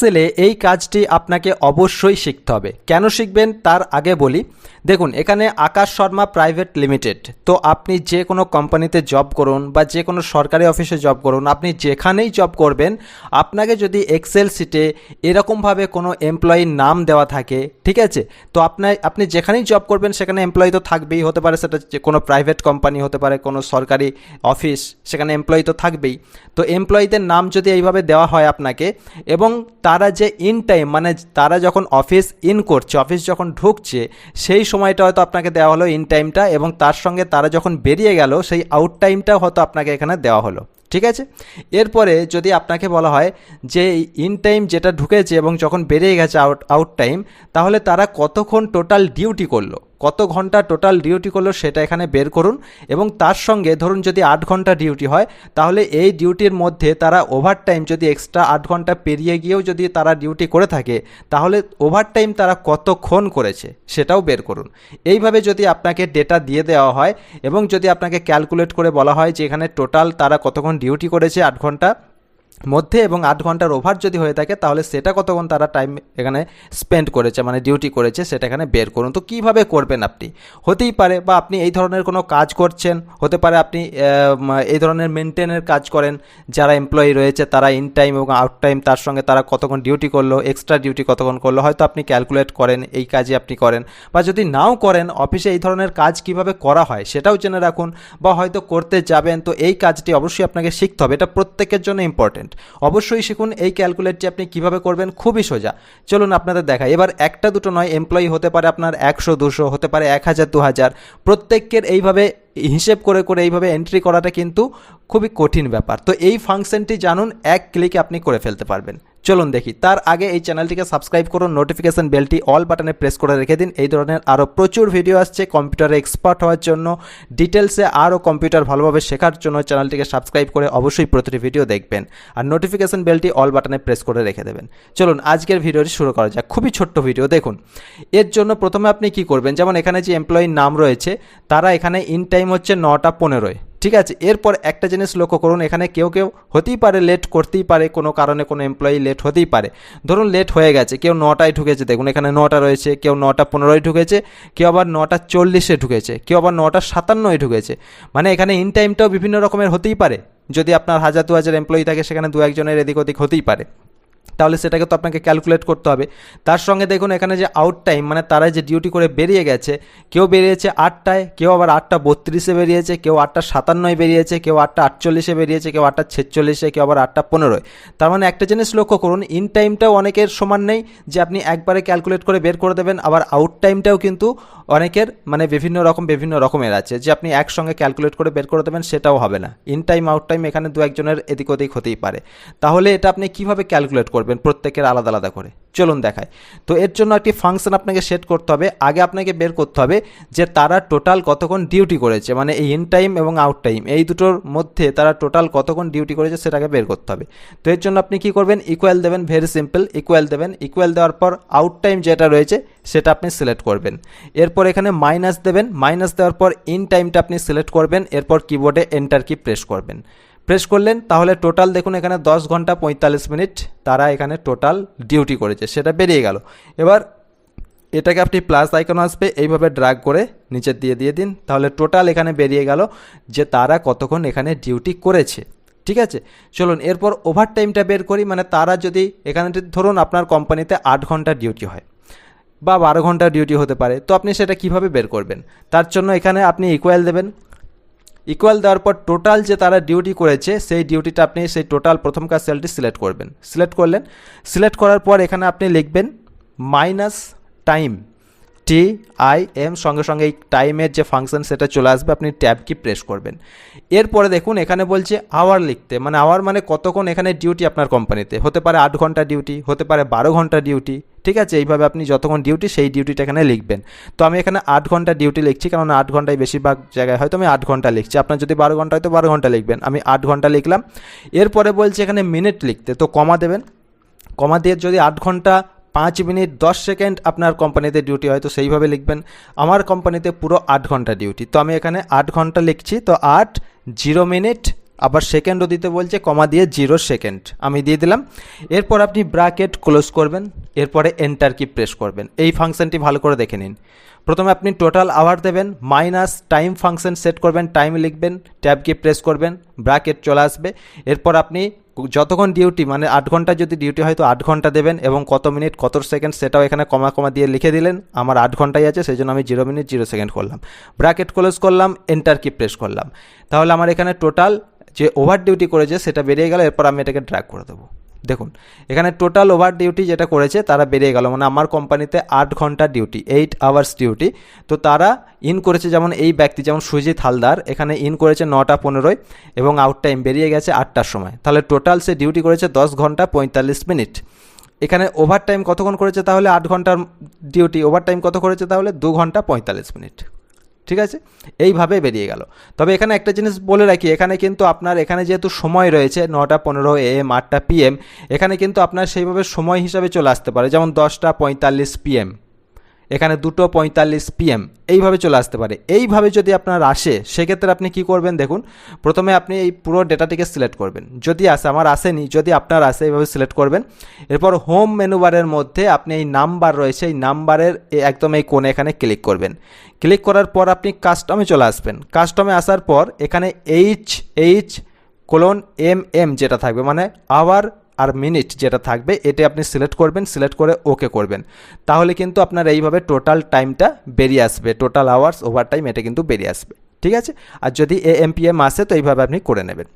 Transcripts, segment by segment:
এক্সেলে এই কাজটি আপনাকে অবশ্যই শিখতে হবে। কেন শিখবেন? তার আগে বলি, দেখুন, এখানে আকাশ শর্মা প্রাইভেট লিমিটেড। তো আপনি যে কোনো কোম্পানিতে জব করুন বা যে কোনো সরকারি অফিসে জব করুন, আপনি যেখানেই জব করবেন, আপনাকে যদি এক্সেল সিটে এরকমভাবে কোনো এমপ্লয়ির নাম দেওয়া থাকে, ঠিক আছে? তো আপনার, আপনি যেখানেই জব করবেন, সেখানে এমপ্লয়ি তো থাকবেই, হতে পারে সেটা কোনো প্রাইভেট কোম্পানি হতে পারে কোনো সরকারি অফিস সেখানে এমপ্লয়ি তো থাকবেই। তো এমপ্লয়ীদের নাম যদি এইভাবে দেওয়া হয় আপনাকে, এবং তারা যে ইন টাইম মানে তারা যখন অফিস ইন করছে অফিস যখন ঢুকছে, সেই সময়টা হয়তো আপনাকে দেওয়া হলো ইন টাইমটা এবং তার সঙ্গে তারা যখন বেরিয়ে গেল, সেই আউট টাইমটাও হয়তো আপনাকে এখানে দেওয়া হলো। ঠিক আছে? এরপরে যদি আপনাকে বলা হয় যে ইন টাইম যেটা ঢুকেছে এবং যখন বেরিয়ে গেছে আউট আউট টাইম তাহলে তারা কতক্ষণ টোটাল ডিউটি করল? কত ঘণ্টা টোটাল ডিউটি করল সেটা এখানে বের করুন এবং তার সঙ্গে ধরুন যদি আট ঘণ্টা ডিউটি হয়, তাহলে এই ডিউটির মধ্যে তারা ওভার টাইম যদি এক্সট্রা আট ঘণ্টা পেরিয়ে গিয়েও যদি তারা ডিউটি করে থাকে, তাহলে ওভার টাইম তারা কতক্ষণ করেছে সেটাও বের করুন। এইভাবে যদি আপনাকে ডেটা দিয়ে দেওয়া হয় এবং যদি আপনাকে ক্যালকুলেট করে বলা হয় যে এখানে টোটাল তারা কতক্ষণ ডিউটি করেছে আট ঘণ্টা মধ্যে এবং আট ঘণ্টার ওভার যদি হয়ে থাকে, তাহলে সেটা কতক্ষণ তারা টাইম এখানে স্পেন্ড করেছে মানে ডিউটি করেছে, সেটা এখানে বের করুন। তো কীভাবে করবেন আপনি? হতেই পারে বা আপনি এই ধরনের কোনো কাজ করছেন, হতে পারে আপনি এই ধরনের মেনটেনের কাজ করেন, যারা এমপ্লয়ি রয়েছে, তারা ইন টাইম এবং আউট টাইম তার সঙ্গে তারা কতক্ষণ ডিউটি করল এক্সট্রা ডিউটি কতক্ষণ করল, হয়তো আপনি ক্যালকুলেট করেন, এই কাজই আপনি করেন। বা যদি নাও করেন অফিসে এই ধরনের কাজ কীভাবে করা হয়, সেটাও জেনে রাখুন, বা হয়তো করতে যাবেন, তো এই কাজটি অবশ্যই আপনাকে শিখতে হবে, এটা প্রত্যেকের জন্য ইম্পর্টেন্ট অবশ্যই শিখুন এই ক্যালকুলেটটি আপনি কীভাবে করবেন, খুবই সোজা। চলুন আপনাদের দেখাই। এবার একটা দুটো নয় এমপ্লয়ি হতে পারে আপনার একশো, দুশো, হতে পারে এক হাজার, দু হাজার। প্রত্যেকের এইভাবে হিসেব করে করে এইভাবে এন্ট্রি করাটা কিন্তু খুবই কঠিন ব্যাপার। তো এই ফাংশনটি জানুন, এক ক্লিকে আপনি করে ফেলতে পারবেন। চলুন দেখি। তার আগে এই চ্যানেলটিকে সাবস্ক্রাইব করুন, নোটিফিকেশন বেলটি অল বাটনে প্রেস করে রেখে দিন। এই ধরনের আরও প্রচুর ভিডিও আসছে কম্পিউটারে এক্সপার্ট হওয়ার জন্য। ডিটেলসে আরও কম্পিউটার ভালোভাবে শেখার জন্য চ্যানেলটিকে সাবস্ক্রাইব করে অবশ্যই প্রতিটি ভিডিও দেখবেন। আর নোটিফিকেশন বেলটি অল বাটনে প্রেস করে রেখে দেবেন। চলুন, আজকের ভিডিওটি শুরু করা যাক। খুবই ছোট্ট ভিডিও, দেখুন। এর জন্য প্রথমে আপনি কি করবেন? যেমন এখানে যে এমপ্লয়ির নাম রয়েছে, তারা এখানে ইন টাইম হচ্ছে নটা পনেরোয়। ঠিক আছে, এরপর একটা জিনিস লক্ষ্য করুন, এখানে কেউ কেউ হতেই পারে লেট করতেই পারে, কোনো কারণে কোনো এমপ্লয়ি লেট হতেই পারে। ধরুন লেট হয়ে গেছে, কেউ নটায় ঢুকেছে, দেখুন এখানে নটা রয়েছে, কেউ নটা পনেরোয় ঢুকেছে, কেউ আবার নটা চল্লিশে ঢুকেছে, কেউ আবার নটা সাতান্নয় ঢুকেছে। মানে এখানে ইন টাইমটাও বিভিন্ন রকমের হতেই পারে, যদি আপনার হাজার দু হাজার এমপ্লয়ি থাকে, সেখানে দু একজনের এদিক ওদিক হতেই পারে। তাহলে সেটাকে তো আপনাকে ক্যালকুলেট করতে হবে। তার সঙ্গে দেখুন এখানে যে আউট টাইম মানে তারা যে ডিউটি করে বেরিয়ে গেছে, কেউ বেরিয়েছে আটটায়, কেউ আবার আটটা বত্রিশে বেরিয়েছে, কেউ আটটা সাতান্নয় বেরিয়েছে, কেউ আটটা আটচল্লিশে বেরিয়েছে, কেউ আটটা ছেচল্লিশে, কেউ আবার আটটা পনেরোয়। তার মানে একটা জিনিস লক্ষ্য করুন ইন টাইমটাও অনেকের সমান নেই যে আপনি একবারে ক্যালকুলেট করে বের করে দেবেন, আবার আউট টাইমটাও কিন্তু অনেকের মানে বিভিন্ন রকম, বিভিন্ন রকমের আছে। যে আপনি একসঙ্গে ক্যালকুলেট করে বের করে দেবেন, সেটাও হবে না। ইন টাইম আউট টাইম এখানে দু একজনের এদিক ওদিক হতেই পারে। তাহলে এটা আপনি কীভাবে ক্যালকুলেট করবেন? প্রত্যেকের আলাদা আলাদা করে। চলুন দেখায় তো এর জন্য একটি ফাংশন আপনাকে সেট করতে হবে। আগে আপনাকে বের করতে হবে যে তারা টোটাল কতক্ষণ ডিউটি করেছে মানে এই ইন টাইম এবং আউট টাইম এই দুটোর মধ্যে তারা টোটাল কতক্ষণ ডিউটি করেছে সেটাকে বের করতে হবে। তো এর জন্য আপনি কি করবেন? ইকুয়াল দেবেন ভেরি সিম্পল ইকুয়াল দেবেন। ইকুয়াল দেওয়ার পর আউট টাইম যেটা রয়েছে সেটা আপনি সিলেক্ট করবেন। এরপর এখানে মাইনাস দেবেন। মাইনাস দেওয়ার পর ইন টাইমটা আপনি সিলেক্ট করবেন। এরপর কিবোর্ডে এন্টার কি প্রেস করবেন। প্রেস করলেন, তাহলে টোটাল দেখুন এখানে দশ ঘণ্টা পঁয়তাল্লিশ মিনিট তারা এখানে টোটাল ডিউটি করেছে, সেটা বেরিয়ে গেল। এবার এটাকে আপনি প্লাস আইকন আসবে, এইভাবে ড্রাগ করে নিচের দিয়ে দিয়ে দিন, তাহলে টোটাল এখানে বেরিয়ে গেল যে তারা কতক্ষণ এখানে ডিউটি করেছে, ঠিক আছে? চলুন, এরপর ওভার টাইমটা বের করি মানে তারা যদি এখানে ধরুন আপনার কোম্পানিতে আট ঘণ্টা ডিউটি হয় বা বারো ঘণ্টা ডিউটি হতে পারে, তো আপনি সেটা কীভাবে বের করবেন? তার জন্য এখানে আপনি ইকুয়াল দেবেন ইকুয়াল দেওয়ার পর টোটাল যে তারা ডিউটি করেছে, সেই ডিউটিটা আপনি সেই টোটাল প্রথমকার সেলটি সিলেক্ট করবেন। সিলেক্ট করলেন। সিলেক্ট করার পর এখানে আপনি লিখবেন minus time T I M সঙ্গে সঙ্গে এই টাইমের যে ফাংশন সেটা চলে আসবে, আপনি ট্যাব কি প্রেস করবেন। এরপরে দেখুন, এখানে বলছে আওয়ার লিখতে মানে আওয়ার মানে কতক্ষণ এখানে ডিউটি আপনার কোম্পানিতে হতে পারে আট ঘণ্টা ডিউটি হতে পারে বারো ঘণ্টা ডিউটি ঠিক আছে, এইভাবে আপনি যতক্ষণ ডিউটি সেই ডিউটিটা এখানে লিখবেন। তো আমি এখানে আট ঘণ্টা ডিউটি লিখছি কারণ আট ঘন্টায় বেশিরভাগ জায়গায় হয়তো আমি আট ঘণ্টা লিখছি। আপনার যদি বারো ঘণ্টা হয়তো বারো ঘণ্টা লিখবেন। আমি আট ঘণ্টা লিখলাম। এরপরে বলছি এখানে মিনিট লিখতে, তো কমা দেবেন। কমা দিয়ে যদি আট ঘণ্টা, পাঁচ মিনিট, দশ সেকেন্ড আপনার কোম্পানিতে ডিউটি হয়, তো সেইভাবে লিখবেন। আমার কোম্পানিতে পুরো আট ঘণ্টা ডিউটি তো আমি এখানে আট ঘণ্টা লিখছি, তো আট জিরো মিনিট আবার সেকেন্ডও দিতে বলছে, কমা দিয়ে জিরো সেকেন্ড আমি দিয়ে দিলাম। এরপর আপনি ব্র্যাকেট ক্লোজ করবেন। এরপরে এন্টার কি প্রেস করবেন। এই ফাংশনটি ভালো করে দেখে নিন। প্রথমে আপনি টোটাল আওয়ার দেবেন মাইনাস টাইম ফাংশন সেট করবেন টাইম লিখবেন ট্যাব কি প্রেস করবেন ব্র্যাকেট চলে আসবে। এরপর আপনি যতক্ষণ ডিউটি মানে আট ঘণ্টা যদি ডিউটি হয় তো আট ঘণ্টা দেবেন এবং কত মিনিট কত সেকেন্ড সেটাও এখানে কমা কমা দিয়ে লিখে দিলেন। আমার আট ঘন্টাই আছে সেই জন্য আমি জিরো মিনিট জিরো সেকেন্ড করলাম। ব্র্যাকেট ক্লোজ করলাম এন্টার কি প্রেস করলাম। তাহলে আমার এখানে টোটাল যে ওভার ডিউটি করেছে, সেটা বেরিয়ে গেল, এরপর আমি এটাকে ড্র্যাগ করে দেবো। দেখুন, এখানে টোটাল ওভার ডিউটি যেটা করেছে, তারা বেরিয়ে গেল। মানে আমার কোম্পানিতে আট ঘণ্টা ডিউটি এইট আওয়ার্স ডিউটি তো তারা ইন করেছে যেমন এই ব্যক্তি, যেমন সুজিত হালদার, এখানে ইন করেছে নটা পনেরোয় এবং আউট টাইম বেরিয়ে গেছে আটটার সময়। তাহলে টোটাল সে ডিউটি করেছে দশ ঘণ্টা পঁয়তাল্লিশ মিনিট এখানে ওভার টাইম কতক্ষণ করেছে তাহলে? আট ঘণ্টার ডিউটি ওভার টাইম কত করেছে তাহলে? দু ঘণ্টা পঁয়তাল্লিশ মিনিট ঠিক আছে? এইভাবে বেরিয়ে গেল। তবে এখানে একটা জিনিস বলে রাখি, এখানে কিন্তু আপনার, এখানে যেহেতু সময় রয়েছে, নটা পনেরো এ এম আটটা পিএম, এখানে কিন্তু আপনার সেইভাবে সময় হিসাবে চলে আসতে পারে। যেমন দশটা পঁয়তাল্লিশ পিএম। এখানে দুটো পঁয়তাল্লিশ পিএম এইভাবে চলে আসতে পারে। এইভাবে যদি আপনার আসে, সেক্ষেত্রে আপনি কি করবেন দেখুন, প্রথমে আপনি এই পুরো ডেটাটিকে সিলেক্ট করবেন। যদি আসে, আমার আসেনি, যদি আপনার আসে, এইভাবে সিলেক্ট করবেন। এরপর হোম মেনুবারের মধ্যে আপনি এই নাম্বার রয়েছে, এই নাম্বারের একদম এই কোণে এখানে ক্লিক করবেন। ক্লিক করার পর আপনি কাস্টমে চলে আসবেন। কাস্টমে আসার পর এখানে H H colon M M যেটা থাকবে মানে আওয়ার আর মিনিট যেটা থাকবে, এটা আপনি সিলেক্ট করবেন সিলেক্ট করে ওকে করবেন। তাহলে কিন্তু আপনার এইভাবে টোটাল টাইমটা বেরিয়ে আসবে। টোটাল আওয়ার্স ওভার টাইম এটা কিন্তু বেরিয়ে আসবে। ঠিক আছে? আর যদি এ এম পি এম আসে, তো এইভাবে আপনি করে নেবেন।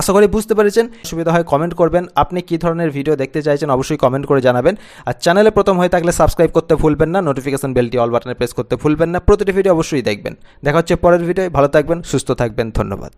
আশা করি বুঝতে পেরেছেন। সুবিধা হয় কমেন্ট করবেন। আপনি কী ধরনের ভিডিও দেখতে চাইছেন, অবশ্যই কমেন্ট করে জানাবেন। আর চ্যানেলে প্রথম হয়ে থাকলে সাবস্ক্রাইব করতে ভুলবেন না নোটিফিকেশন বেলটি অল বাটনে প্রেস করতে ভুলবেন না। প্রতিটি ভিডিও অবশ্যই দেখবেন। দেখা হচ্ছে পরের ভিডিও ভালো থাকবেন, সুস্থ থাকবেন। ধন্যবাদ।